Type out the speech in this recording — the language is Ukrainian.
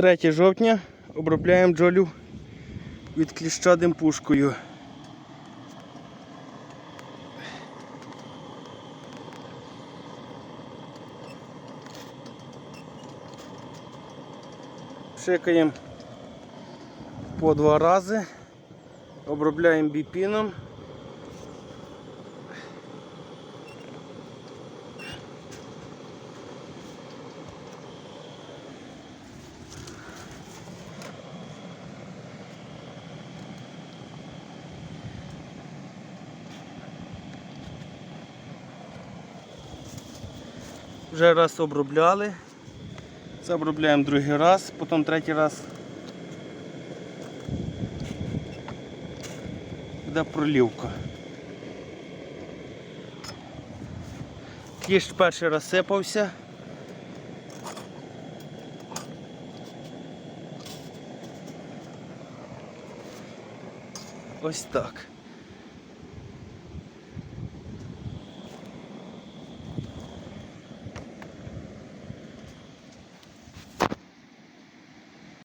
3 жовтня обробляємо джолю від кліща димпушкою. Пшикаємо по два рази, обробляємо біпіном. Вже раз обробляли. Це обробляємо другий раз, потім третій раз. Буде пролівка. Кліщ перший раз сипався. Ось так.